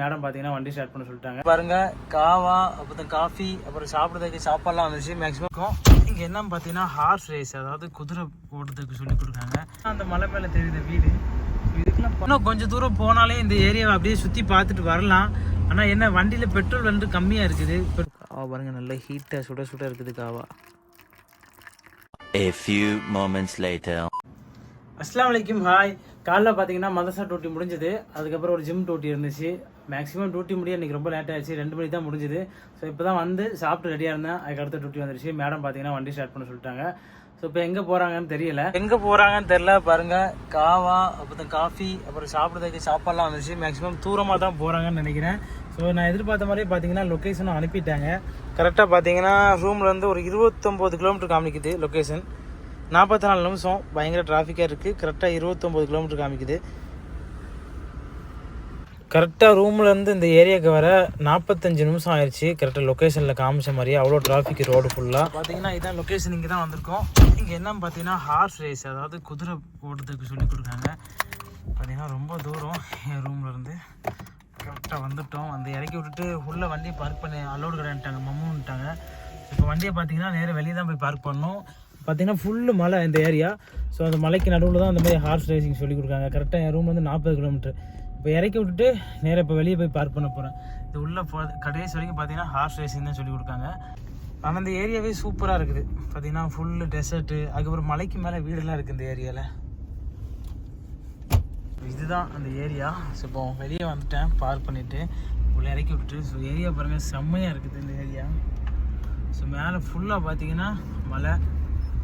Madam பார்த்தீங்கன்னா வண்டி start பண்ண சொல்லிட்டாங்க. பாருங்க காவா அப்புறம் காஃபி அப்புறம் சாப்பிட்றதுக்கு சாப்பாடுலாம் வந்துச்சு மேக்ஸிமம் இங்கே என்னன்னு பார்த்தீங்கன்னா ஹார்ஸ் ரேஸ் அதாவது குதிரை ஓடுறதுக்கு சொல்லி கொடுக்காங்க அந்த மலை மேலே தெரியுத வீடு. இதுக்கெல்லாம் இன்னும் கொஞ்சம் தூரம் போனாலே இந்த ஏரியாவை அப்படியே சுற்றி பார்த்துட்டு வரலாம். ஆனால் என்ன வண்டியில் பெட்ரோல் வந்து கம்மியாக இருக்குது. காவா பாருங்க நல்ல ஹீட்டாக சுட சுட இருக்குது காவா. A few moments later. அஸ்லாம் வலைக்கும் ஹாய் காலைல பார்த்தீங்கன்னா மதரசா டியூட்டி முடிஞ்சது. அதுக்கப்புறம் ஒரு ஜிம் டியூட்டி இருந்துச்சு. மேக்ஸிமம் டியூட்டி முடிய இன்னைக்கு ரொம்ப லேட் ஆயிடுச்சு. ரெண்டு மணி தான் முடிஞ்சுது. ஸோ இப்போ தான் வந்து சாப்பிட்டு ரெடியாக இருந்தேன். அதுக்கு அடுத்த டியூட்டி வந்துருச்சு. மேடம் பார்த்தீங்கன்னா வண்டி ஸ்டார்ட் பண்ண சொல்லிட்டாங்க. ஸோ இப்போ எங்கே போகிறாங்கன்னு தெரியல. எங்கே போகிறாங்கன்னு தெரில பாருங்கள் காவா அப்புறம் காஃபி அப்புறம் சாப்பிட்றதுக்கு சாப்பாடுலாம் வந்துருச்சு. மேக்ஸிமம் தூரமாக தான் போகிறாங்கன்னு நினைக்கிறேன். ஸோ நான் எதிர்பார்த்த மாதிரி பார்த்தீங்கன்னா லொக்கேஷனும் அனுப்பிட்டாங்க. கரெக்டாக பார்த்தீங்கன்னா ரூம்லேருந்து ஒரு இருபத்தொம்போது கிலோமீட்டர் காமிக்குது லொக்கேஷன் நாற்பத்தி நாலு நிமிஷம். பயங்கர டிராஃபிக்காக இருக்குது கரெக்டாக இருபத்தொம்போது கிலோமீட்டர் காமிக்குது. கரெக்டாக ரூம்லேருந்து இந்த ஏரியாவுக்கு வர நாற்பத்தஞ்சு நிமிஷம் ஆயிடுச்சு கரெக்டாக லொக்கேஷனில் காமிச்ச மாதிரியே அவ்வளோ டிராஃபிக் ரோடு ஃபுல்லாக பார்த்தீங்கன்னா இதான் லொக்கேஷன் இங்கே தான் வந்திருக்கோம். இங்கே என்னன்னு பார்த்தீங்கன்னா ஹார்ஸ் ரேஸ் அதாவது குதிரை ஓடுறதுக்கு சொல்லி கொடுக்காங்க பார்த்தீங்கன்னா ரொம்ப தூரம் என் ரூம்லேருந்து கரெக்டாக வந்துவிட்டோம் வந்து இறக்கி விட்டுட்டு உள்ளே வண்டியை பார்க் பண்ணி அலோடு கிடையாட்டாங்க மம்முன்ட்டாங்க இப்போ வண்டியை பார்த்தீங்கன்னா நேராக வெளியே தான் போய் பார்க் பண்ணோம் பார்த்தீங்கன்னா ஃபுல்லு மலை இந்த ஏரியா ஸோ அந்த மலைக்கு நடுவில் தான் அந்த மாதிரி ஹார்ஸ் ரேசிங் சொல்லி கொடுக்காங்க கரெக்டாக என் ரூம் வந்து நாற்பது கிலோமீட்டர் இப்போ இறக்கி விட்டுட்டு நேராக இப்போ வெளியே போய் பார்க் பண்ண போகிறேன் இது உள்ளே போ கடைசி வரைக்கும் பார்த்தீங்கன்னா ஹார்ஸ் ரேசிங் தான் சொல்லி கொடுக்காங்க. ஆனால் இந்த ஏரியாவே சூப்பராக இருக்குது. பார்த்தீங்கன்னா ஃபுல்லு டெசர்ட்டு அதுக்கப்புறம் மலைக்கு மேலே வீடெல்லாம் இருக்குது இந்த ஏரியாவில் இதுதான் அந்த ஏரியா ஸோ இப்போ வெளியே வந்துட்டேன் பார்க் பண்ணிவிட்டு உள்ள இறக்கி விட்டுட்டு ஸோ ஏரியா பாருங்கள் செம்மையாக இருக்குது இந்த ஏரியா ஸோ மேலே ஃபுல்லாக பார்த்தீங்கன்னா மலை.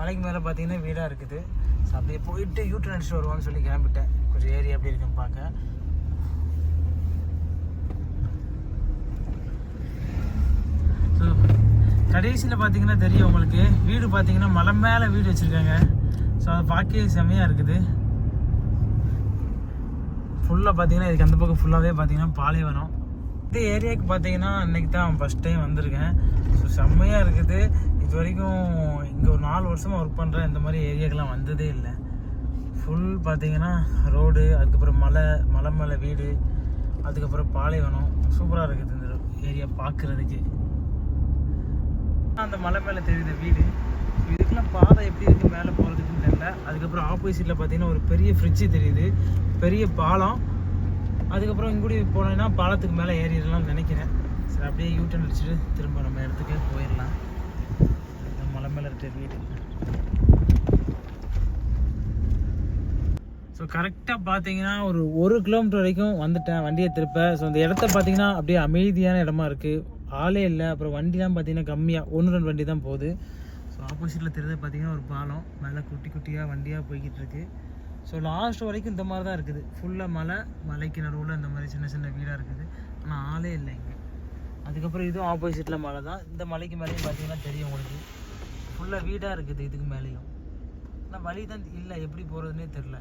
மலைக்கு மேலே பார்த்தீங்கன்னா வீடாக இருக்குது. ஸோ அப்படியே போயிட்டு யூட்டன் அடிச்சுட்டு வருவான்னு சொல்லி கிளம்பிட்டேன். கொஞ்சம் ஏரியா எப்படி இருக்குன்னு பார்க்க. ஸோ கடைசியில் பார்த்தீங்கன்னா தெரியும் உங்களுக்கு. வீடு பார்த்தீங்கன்னா மலை மேலே வீடு வச்சுருக்காங்க. ஸோ அதை பார்க்க செம்மையாக இருக்குது. ஃபுல்லாக பார்த்தீங்கன்னா இதுக்கு அந்த பக்கம் ஃபுல்லாகவே பார்த்தீங்கன்னா பாலைவனம். இந்த ஏரியாவுக்கு பார்த்தீங்கன்னா அன்னைக்கு தான் ஃபஸ்ட் டைம் வந்திருக்கேன். ஸோ செம்மையாக இருக்குது. இது வரைக்கும் இங்கே ஒரு நாலு வருஷமாக ஒர்க் பண்ணுறேன் இந்த மாதிரி ஏரியாக்கெலாம் வந்ததே இல்லை. ஃபுல் பார்த்தீங்கன்னா ரோடு அதுக்கப்புறம் மலை மலை மேலே வீடு அதுக்கப்புறம் பாலைவனம். சூப்பராக இருக்குது இந்த ஏரியா பார்க்குறதுக்கு அந்த மலை மேலே தெரியுது வீடு. இதுக்கெல்லாம் பாதை எப்படி இருக்குது மேலே போகிறதுக்குன்னு தெரியல. அதுக்கப்புறம் ஆப்போசிட்டில் பார்த்தீங்கன்னா ஒரு பெரிய ஃப்ரிட்ஜு தெரியுது. பெரிய பாலம். அதுக்கப்புறம் இங்கூடி போனோன்னா பாலத்துக்கு மேலே ஏறிடலாம்னு நினைக்கிறேன். சரி அப்படியே யூட்டன் அடிச்சுட்டு திரும்ப நம்ம இடத்துக்கே போயிடலாம். மலை மேலே இருக்கிற வீடு. ஸோ கரெக்டாக பார்த்தீங்கன்னா ஒரு ஒரு கிலோமீட்டர் வரைக்கும் வந்துட்டேன் வண்டியை திருப்ப. ஸோ அந்த இடத்த பார்த்தீங்கன்னா அப்படியே அமைதியான இடமா இருக்குது ஆளே இல்லை. அப்புறம் வண்டிலாம் பார்த்தீங்கன்னா கம்மியாக ஒன்று ரெண்டு வண்டி தான் போகுது. ஸோ ஆப்போசிட்டில் தெரிஞ்சது பார்த்தீங்கன்னா ஒரு பாலம். மேலே குட்டி குட்டியாக வண்டியாக போய்கிட்டு இருக்கு. ஸோ லாஸ்ட் வரைக்கும் இந்த மாதிரி தான் இருக்குது. ஃபுல்லாக மலை மலைக்கு நடுவில் இந்த மாதிரி சின்ன சின்ன வீடாக இருக்குது. ஆனால் ஆளே இல்லை இங்கே. அதுக்கப்புறம் இதுவும் ஆப்போசிட்டில் மலை தான். இந்த மலைக்கு மேலேயும் பார்த்தீங்கன்னா தெரியும் உங்களுக்கு. ஃபுல்லாக வீடாக இருக்குது இதுக்கு மேலேயும். ஆனால் வழி தான் இல்லை. எப்படி போகிறதுனே தெரில.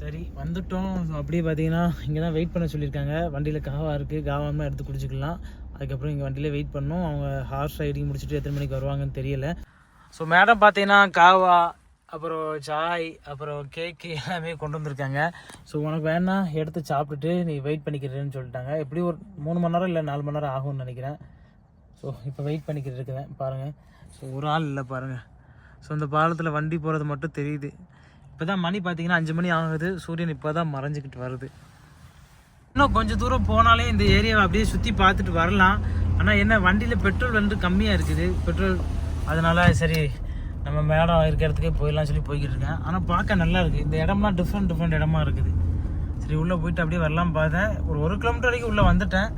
சரி வந்துட்டோம். ஸோ அப்படியே பார்த்தீங்கன்னா இங்கே தான் வெயிட் பண்ண சொல்லியிருக்காங்க. வண்டியில் காவா இருக்குது காவாமல் எடுத்து குடிச்சிக்கலாம். அதுக்கப்புறம் இங்கே வண்டியில் வெயிட் பண்ணோம். அவங்க ஹார்ஸ் ரைடிங் முடிச்சுட்டு எத்தனை மணிக்கு வருவாங்கன்னு தெரியல. ஸோ மேடம் பார்த்தீங்கன்னா காவா அப்புறம் சாய் அப்புறம் கேக்கு எல்லாமே கொண்டு வந்திருக்காங்க. ஸோ உனக்கு வேணா எடுத்து சாப்பிட்டுட்டு நீ வெயிட் பண்ணிக்கிறேன்னு சொல்லிட்டாங்க. எப்படி ஒரு மூணு மணி நேரம் இல்லை நாலு மணி நேரம் ஆகும்னு நினைக்கிறேன். ஸோ இப்போ வெயிட் பண்ணிக்கிட்டு இருக்கிறேன் பாருங்கள் ஸோ ஒரு ஆள் இல்லை பாருங்கள் ஸோ இந்த பாலத்தில் வண்டி போகிறது மட்டும் தெரியுது. இப்போ தான் மணி பார்த்தீங்கன்னா அஞ்சு மணி ஆகுது. சூரியன் இப்போ தான் மறைஞ்சிக்கிட்டு வருது. இன்னும் கொஞ்சம் தூரம் போனாலே இந்த ஏரியாவை அப்படியே சுற்றி பார்த்துட்டு வரலாம். ஆனால் என்ன வண்டியில் பெட்ரோல் வந்து கம்மியாக இருக்குது. பெட்ரோல் அதனால சரி நம்ம மேடம் இருக்கிற போயிடலாம் சொல்லி போய்கிட்டு இருக்கேன். ஆனால் பார்க்க நல்லா இருக்குது இந்த இடம்லாம் டிஃப்ரெண்ட் டிஃப்ரெண்ட் இடமா இருக்குது. சரி உள்ளே போயிட்டு அப்படியே வரலாம் பார்த்தேன் ஒரு ஒரு கிலோமீட்டர் வரைக்கும் உள்ளே வந்துட்டேன்.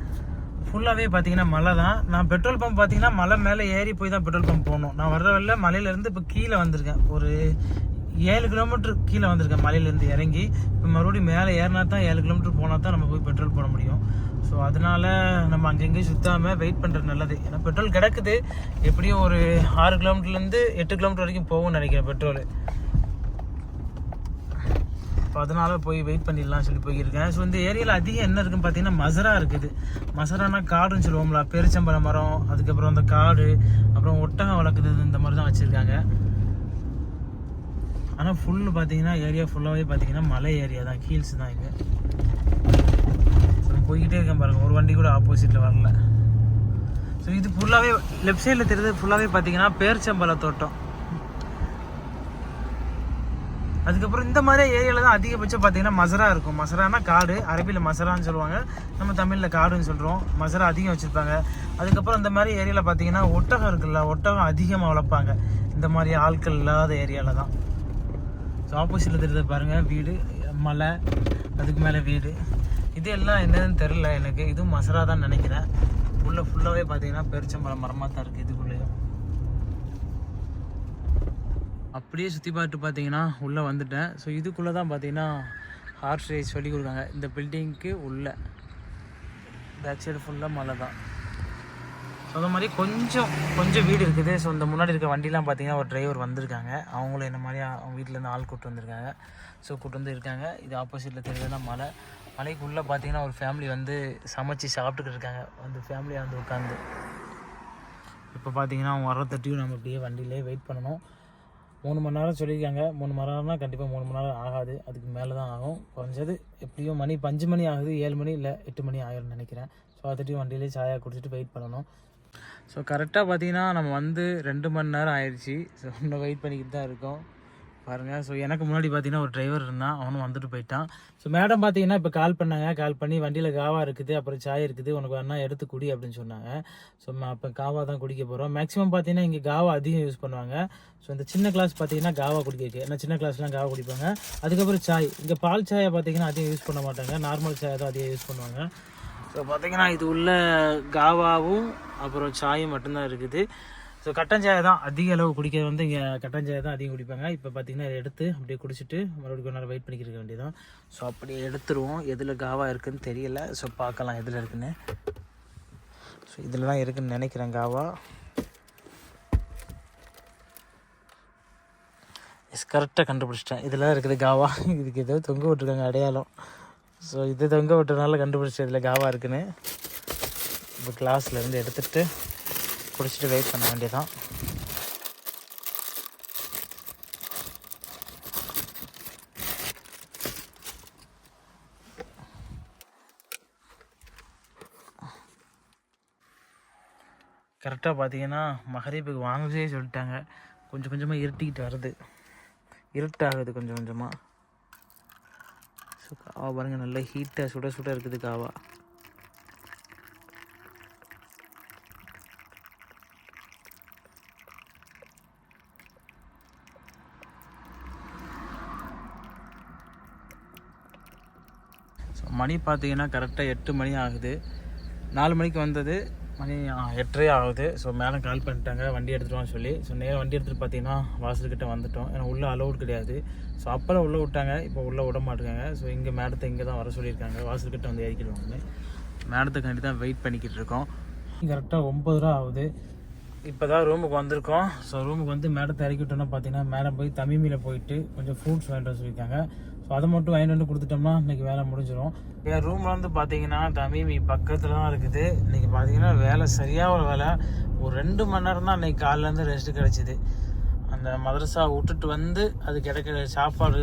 ஃபுல்லாகவே பார்த்தீங்கன்னா மலை தான். நான் பெட்ரோல் பம்ப் பார்த்தீங்கன்னா மலை மேலே ஏறி போய் தான் பெட்ரோல் பம்ப் போகணும். நான் வர்ற வழியில் மலையிலேருந்து இப்போ கீழே வந்திருக்கேன். ஒரு ஏழு கிலோமீட்டர் கீழே வந்திருக்கேன். மலையிலேருந்து இறங்கி. இப்போ மறுபடியும் மேலே ஏறினா தான் ஏழு கிலோமீட்டர் போனால் தான் நம்ம போய் பெட்ரோல் போட முடியும். ஸோ அதனால நம்ம அங்கங்கேயும் சுற்றாமல் வெயிட் பண்ணுறது நல்லது. ஏன்னா பெட்ரோல் கிடக்குது. எப்படியும் ஒரு ஆறு கிலோமீட்டர்லேருந்து எட்டு கிலோமீட்டர் வரைக்கும் போகும்னு நினைக்கிறேன் பெட்ரோல் ஸோ அதனால் போய் வெயிட் பண்ணிடலாம் சொல்லி போயிருக்கேன். ஸோ இந்த ஏரியாவில் அதிகம் என்ன இருக்குன்னு பார்த்தீங்கன்னா மசரா இருக்குது. மசரானா காடுன்னு சொல்லுவோம்ல பெருச்சம்பழ மரம் அதுக்கப்புறம் அந்த காடு அப்புறம் ஒட்டகம் வளர்க்குறது இந்த மாதிரி தான் வச்சுருக்காங்க. ஆனால் ஃபுல்லு பார்த்தீங்கன்னா ஏரியா ஃபுல்லாகவே பார்த்தீங்கன்னா மலை ஏரியா தான் ஹீல்ஸ் தான் இங்கே. நான் போய்கிட்டே இருக்கேன் பாருங்கள் ஒரு வண்டி கூட ஆப்போசிட்டில் வரல. ஸோ இது ஃபுல்லாகவே லெஃப்ட் சைடில் தெரியுது ஃபுல்லாகவே பார்த்தீங்கன்னா பேர்ச்சம்பழ தோட்டம். அதுக்கப்புறம் இந்த மாதிரி ஏரியாவில் தான் அதிகபட்சம் பார்த்தீங்கன்னா மசரா இருக்கும். மசரானா காடு. அரபியில் மசரான்னு சொல்லுவாங்க. நம்ம தமிழில் காடுன்னு சொல்கிறோம் மசரா அதிகம் வச்சுருப்பாங்க. அதுக்கப்புறம் இந்த மாதிரி ஏரியாவில் பார்த்தீங்கன்னா ஒட்டகம் இருக்குல்ல ஒட்டகம் அதிகமாக வளர்ப்பாங்க. இந்த மாதிரி ஆட்கள் இல்லாத ஏரியாவில் தான். ஸோ ஆப்போசிட்டில் தெரியுது பாருங்கள் வீடு மலை அதுக்கு மேலே வீடு. இது எல்லாம் என்னதுன்னு தெரில எனக்கு. இதுவும் மசரா தான் நினைக்கிறேன். உள்ளே ஃபுல்லாகவே பார்த்தீங்கன்னா பெருச்சம்பழம் மரமாக தான் இருக்குது இதுக்குள்ளேயும். அப்படியே சுற்றி பார்த்து பார்த்தீங்கன்னா உள்ளே வந்துட்டேன். ஸோ இதுக்குள்ளே தான் பார்த்தீங்கன்னா ஹார்ஸ் ரேஸ் சொல்லி கொடுக்காங்க இந்த பில்டிங்க்கு உள்ள. பேக் சைடு ஃபுல்லாக மலை தான். ஸோ அந்த மாதிரி கொஞ்சம் கொஞ்சம் வீடு இருக்குது. ஸோ இந்த முன்னாடி இருக்க வண்டிலாம் பார்த்தீங்கன்னா ஒரு டிரைவர் வந்திருக்காங்க. அவங்களும் என்ன மாதிரி அவங்க வீட்டிலேருந்து ஆள் கூட்டு வந்திருக்காங்க. ஸோ கூட்டு வந்து இருக்காங்க. இது ஆப்போசிட்டில் தெரியுதுன்னா மலை. மலைக்குள்ளே பார்த்தீங்கன்னா ஒரு ஃபேமிலி வந்து சமைச்சு சாப்பிட்டுக்கிட்டு இருக்காங்க. அந்த ஃபேமிலியாக வந்து உட்காந்து இப்போ பார்த்தீங்கன்னா அவங்க வரத்தட்டியும் நம்ம அப்படியே வண்டியிலே வெயிட் பண்ணணும். மூணு மணி நேரம் சொல்லியிருக்காங்க. மூணு மணி நேரம்னா கண்டிப்பாக மூணு மணி நேரம் ஆகாது. அதுக்கு மேலே தான் ஆகும். குறைஞ்சது எப்படியும் மணி இப்போ அஞ்சு மணி ஆகுது. ஏழு மணி இல்லை எட்டு மணி ஆகிரும்னு நினைக்கிறேன். ஸோ அதுட்டையும் வண்டியிலே சாயா குடிச்சிட்டு வெயிட் பண்ணணும். ஸோ கரெக்டாக பார்த்தீங்கன்னா நம்ம வந்து ரெண்டு மணி நேரம் ஆயிடுச்சு. ஸோ இன்னும் வெயிட் பண்ணிக்கிட்டு தான் இருக்கோம். பாருங்கள் ஸோ எனக்கு முன்னாடி பார்த்தீங்கன்னா ஒரு டிரைவர் இருந்தான். அவனும் வந்துட்டு போயிட்டான். ஸோ மேடம் பார்த்தீங்கன்னா இப்போ கால் பண்ணாங்க. கால் பண்ணி வண்டியில் காவா இருக்குது அப்புறம் சாய் இருக்குது. உனக்கு வேணா எடுத்து குடி அப்படின்னு சொன்னாங்க. ஸோ அப்போ காவா தான் குடிக்க போகிறோம் மேக்ஸிமம் பார்த்தீங்கன்னா இங்கே காவா அதிகம் யூஸ் பண்ணுவாங்க. ஸோ இந்த சின்ன கிளாஸ் பார்த்தீங்கன்னா காவா குடிக்க ஏன்னா சின்ன கிளாஸ்லாம் காவா குடிப்பாங்க. அதுக்கப்புறம் சாய். இங்கே பால் சாயை பார்த்தீங்கன்னா அதிகம் யூஸ் பண்ண மாட்டாங்க. நார்மல் சாயை தான் அதிகம் யூஸ் பண்ணுவாங்க. ஸோ பார்த்தீங்கன்னா இது உள்ள காவாவும் அப்புறம் சாயும் மட்டும்தான் இருக்குது. ஸோ கட்டஞ்சாயை தான் அதிக அளவு குடிக்கிறது வந்து இங்கே கட்டன் சாயை தான் அதிகம் குடிப்பாங்க. இப்போ பார்த்தீங்கன்னா இதை எடுத்து அப்படியே குடிச்சிட்டு மறுபடியும் கொஞ்ச நேரம் வெயிட் பண்ணிக்கிற வேண்டியதான் ஸோ அப்படியே எடுத்துருவோம். எதில் காவா இருக்குதுன்னு தெரியல. ஸோ பார்க்கலாம் எதில் இருக்குன்னு. ஸோ இதில் தான் இருக்குன்னு நினைக்கிறேன் காவா. எஸ் கரெக்டாக கண்டுபிடிச்சிட்டேன். இதில் தான் இருக்குது காவா. இதுக்கு ஏதோ தொங்க விட்டுருக்காங்க அடையாளம். ஸோ இது தொங்க விட்டனால கண்டுபிடிச்சேன் இதில் காவா இருக்குன்னு. இப்போ கிளாஸில் இருந்து எடுத்துகிட்டு குடிச்சிட்டு வெயிட் பண்ண வேண்டியதான் கரெக்டாக பார்த்தீங்கன்னா மகரீபுக்கு வாங்கவே சொல்லிட்டாங்க. கொஞ்சம் கொஞ்சமாக இருட்டிக்கிட்டு வருது. இருட்டாகுது கொஞ்சம் கொஞ்சமாக ஸோ காவா பாருங்கள் நல்லா ஹீட்டாக சுட சுட இருக்குது காவா ஸோ மணி பார்த்தீங்கன்னா கரெக்டாக எட்டு மணி ஆகுது. நாலு மணிக்கு வந்தது மணி எட்டரே எட்டரை ஆகுது. ஸோ மேலே கால் பண்ணிட்டாங்க வண்டி எடுத்துகிட்டு சொல்லி. ஸோ நேராக வண்டி எடுத்துகிட்டு பார்த்தீங்கன்னா வாசல்கிட்ட வந்துட்டோம். ஏன்னா உள்ளே அலௌட் கிடையாது. ஸோ அப்போல்லாம் உள்ளே விட்டாங்க. இப்போ உள்ளே விட மாட்டேங்காங்க. ஸோ இங்கே மேடத்தை இங்கே தான் வர சொல்லியிருக்காங்க. வாசல்கிட்ட வந்து இறக்கிடுவாங்க மேடத்துக்காண்டி தான் வெயிட் பண்ணிக்கிட்டு இருக்கோம். கரெக்டாக ஒம்பது ரூபா ஆகுது. இப்போ தான் ரூமுக்கு வந்திருக்கோம். ஸோ ரூமுக்கு வந்து மேடத்தை இறக்கிட்டோன்னா பார்த்தீங்கன்னா மேடம் போய் தமிமியில் போயிட்டு கொஞ்சம் ஃப்ரூட்ஸ் வாங்கிட்டு வர சொல்லியிருக்காங்க. ஸோ அதை மட்டும் வாங்கிட்டு வந்து கொடுத்துட்டோம்னா இன்றைக்கி வேலை முடிஞ்சிடும் என் ரூமில் வந்து பார்த்தீங்கன்னா தமிமி பக்கத்தில் தான் இருக்குது. இன்றைக்கி பார்த்தீங்கன்னா வேலை சரியாக ஒரு வேலை. ஒரு ரெண்டு மணி நேரம் தான் அன்றைக்கி காலிலேருந்து ரெஸ்ட் கிடச்சிது. அந்த மதரசா விட்டுட்டு வந்து அது கிடைக்கிற சாப்பாடு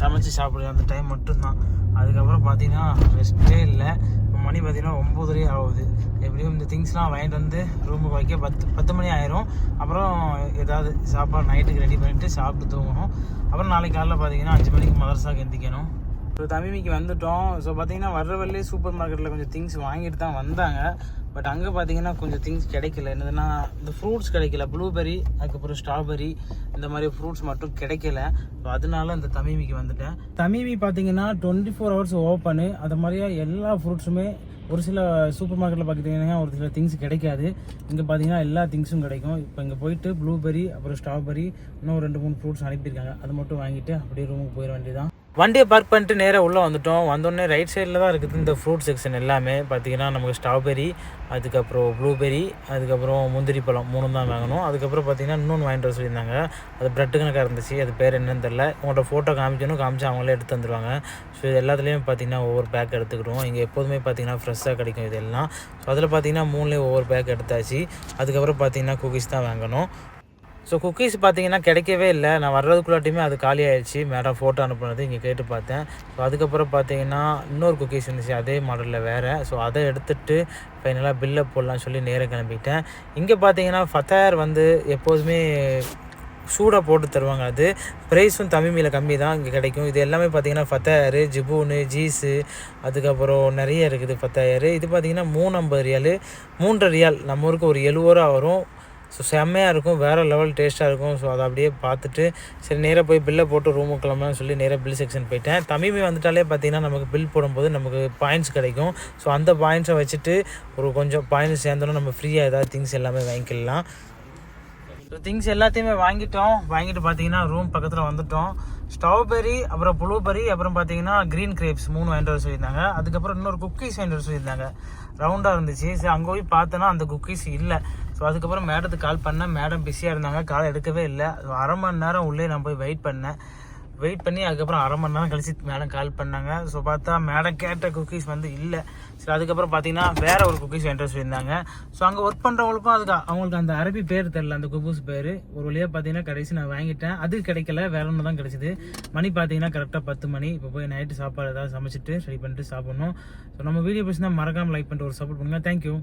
சமைச்சு சாப்பிடுற அந்த டைம் மட்டும்தான். அதுக்கப்புறம் பார்த்தீங்கன்னா ரெஸ்ட்டே இல்லை. இப்போ மணி பார்த்தீங்கன்னா ஒம்பதரை ஆகுது. எப்படியும் இந்த திங்ஸ்லாம் வாங்கிட்டு வந்து ரூமுக்கு வைக்க பத்து பத்து மணி ஆயிரும். அப்புறம் ஏதாவது சாப்பாடு நைட்டுக்கு ரெடி பண்ணிட்டு சாப்பிட்டு தூங்கணும். அப்புறம் நாளைக்கு காலையில் பார்த்தீங்கன்னா அஞ்சு மணிக்கு மதரசாக்கு எந்திக்கணும். இப்போ தமிமிக்கு வந்துட்டோம். ஸோ பார்த்தீங்கன்னா வர்ற வழியே சூப்பர் மார்க்கெட்டில் கொஞ்சம் திங்ஸ் வாங்கிட்டு தான் வந்தாங்க. பட் அங்கே பார்த்தீங்கன்னா கொஞ்சம் திங்ஸ் கிடைக்கல. என்னதுன்னா இந்த ஃப்ரூட்ஸ் கிடைக்கல. ப்ளூபெரி அதுக்கப்புறம் ஸ்ட்ராபெரி இந்த மாதிரி ஃப்ரூட்ஸ் மட்டும் கிடைக்கல. ஸோ அதனால இந்த தமிமிக்கு வந்துட்டேன். தமிமி பார்த்தீங்கன்னா டுவெண்ட்டி ஃபோர் ஹவர்ஸ் ஓப்பனு அது மாதிரியே எல்லா ஃப்ரூட்ஸுமே ஒரு சில சூப்பர் மார்க்கெட்டில் பார்த்தீங்கன்னா ஒரு சில திங்ஸ் கிடைக்காது. இங்கே பார்த்தீங்கன்னா எல்லா திங்ஸும் கிடைக்கும். இப்போ இங்கே போயிட்டு ப்ளூபெரி அப்புறம் ஸ்ட்ராபெரி இன்னும் ரெண்டு மூணு ஃப்ரூட்ஸ் அனுப்பியிருக்காங்க. அது மட்டும் வாங்கிட்டு அப்படியே ரூமுக்கு போயிட வேண்டியதான் வண்டியை பார்க் பண்ணிட்டு நேராக உள்ளே வந்துட்டோம். வந்தோடனே ரைட் சைடில் தான் இருக்குது இந்த ஃப்ரூட் செக்ஷன் எல்லாமே. பார்த்தீங்கன்னா நமக்கு ஸ்ட்ராபெரி அதுக்கப்புறம் ப்ளூபெரி அதுக்கப்புறம் முந்திரி பழம் மூணு தான் வாங்கணும். அதுக்கப்புறம் பார்த்தீங்கன்னா இன்னொன்று வாங்கிட்டு வர சொல்லியிருந்தாங்க. அது ப்ரெட்டு கணக்காக இருந்துச்சு. அது பேர் என்னன்னு தெரில உங்கள்கிட்ட ஃபோட்டோ காமிக்கணும். காமிச்சு அவங்களே எடுத்து தந்துடுவாங்க ஸோ இது எல்லாத்துலேயும் பார்த்தீங்கன்னா ஒவ்வொரு பேக் எடுத்துக்கிடுவோம். இங்கே எப்போதுமே பார்த்தீங்கன்னா ஃப்ரெஷ்ஷாக கிடைக்கும் இதெல்லாம். ஸோ அதில் பார்த்தீங்கன்னா மூணுலேயும் ஒவ்வொரு பேக் எடுத்தாச்சு. அதுக்கப்புறம் பார்த்திங்கன்னா குக்கீஸ் தான் வாங்கணும். ஸோ குக்கீஸ் பார்த்தீங்கன்னா கிடைக்கவே இல்லை. நான் வர்றதுக்குள்ளாட்டியுமே அது காலி ஆயிடுச்சு மேடம் ஃபோட்டோ அனுப்புனது இங்கே கேட்டு பார்த்தேன். ஸோ அதுக்கப்புறம் பார்த்தீங்கன்னா இன்னொரு குக்கீஸ் இருந்துச்சு அதே மாடலில் வேறு. ஸோ அதை எடுத்துகிட்டு ஃபைனலாக பில்லை போடலாம்னு சொல்லி நேராக கிளம்பிட்டேன். இங்கே பார்த்தீங்கன்னா ஃபத்தாயர் வந்து எப்போதுமே சூடாக போட்டு தருவாங்க அது. ப்ரைஸும் தமிழ்மையில் கம்மி தான் இங்கே கிடைக்கும். இது எல்லாமே பார்த்தீங்கன்னா ஃபத்தாயரு ஜிபூனு ஜீஸு அதுக்கப்புறம் நிறைய இருக்குது ஃபத்தாயரு இது பார்த்திங்கன்னா மூணு ஐம்பது ரியாலு மூன்றரை ரியால். நம்ம ஊருக்கு ஒரு எழுபது ரூபா வரும். ஸோ செம்மையாக இருக்கும். வேறு லெவல் டேஸ்ட்டாக இருக்கும். ஸோ அதை அப்படியே பார்த்துட்டு சரி நேராக போய் பில்லை போட்டு ரூமுக்கு கிளம்பலாம்னு சொல்லி நேராக பில் செக்ஷன் போயிட்டேன். தமிழ் வந்துட்டாலே பார்த்தீங்கன்னா நமக்கு பில் போடும்போது நமக்கு பாயிண்ட்ஸ் கிடைக்கும். ஸோ அந்த பாயிண்ட்ஸை வச்சுட்டு ஒரு கொஞ்சம் பாயிண்ட்ஸ் சேர்ந்தோன்னா நம்ம ஃப்ரீயாக ஏதாவது திங்ஸ் எல்லாமே வாங்கிக்கலாம். ஸோ திங்ஸ் எல்லாத்தையுமே வாங்கிட்டோம். வாங்கிட்டு பார்த்தீங்கன்னா ரூம் பக்கத்தில் வந்துட்டோம். ஸ்ட்ராபெரி அப்புறம் ப்ளூபெரி அப்புறம் பார்த்தீங்கன்னா க்ரீன் கிரேப்ஸ் மூணு வாங்கிட்டு வர சொல்லியிருந்தாங்க. அதுக்கப்புறம் இன்னொரு குக்கீஸ் வாங்கிட்டு வர சொல்லியிருந்தாங்க. ரவுண்டாக இருந்துச்சு. சரி அங்கே போய் பார்த்தோன்னா அந்த குக்கீஸ் இல்லை. ஸோ அதுக்கப்புறம் மேடத்துக்கு கால் பண்ணேன். மேடம் பிஸியாக இருந்தாங்க. கால் எடுக்கவே இல்லை. அரை மணி நேரம் உள்ளே நான் போய் வெயிட் பண்ணேன். வெயிட் பண்ணி அதுக்கப்புறம் அரை மணி நேரம் கழிச்சு மேடம் கால் பண்ணாங்க. ஸோ பார்த்தா மேடம் கேட்ட குக்கீஸ் வந்து இல்லை. சரி அதுக்கப்புறம் பார்த்தீங்கன்னா வேற ஒரு குக்கீஸ் வாங்கிட்டு இருந்தாங்க ஸோ அங்கே ஒர்க் பண்ணுறவங்களுக்கும் அதுக்கு அவங்களுக்கு அந்த அரபி பேர் தெரில அந்த குக்கூஸ் பேர். ஒரு வழியாக பார்த்தீங்கன்னா கடைசி நான் வாங்கிட்டேன். அது கிடைக்கல. வேற ஒன்று தான் கிடைச்சிது. மணி பார்த்தீங்கன்னா கரெக்டாக பத்து மணி. இப்போ போய் நைட்டு சாப்பாடு ஏதாவது சமைச்சிட்டு ரெடி பண்ணிட்டு சாப்பிட்ணும். ஸோ நம்ம வீடியோ பிடிச்சிருந்தா மறக்காமல் லைக் பண்ணிட்டு ஒரு சப்போர்ட் பண்ணுங்கள் தேங்க்யூ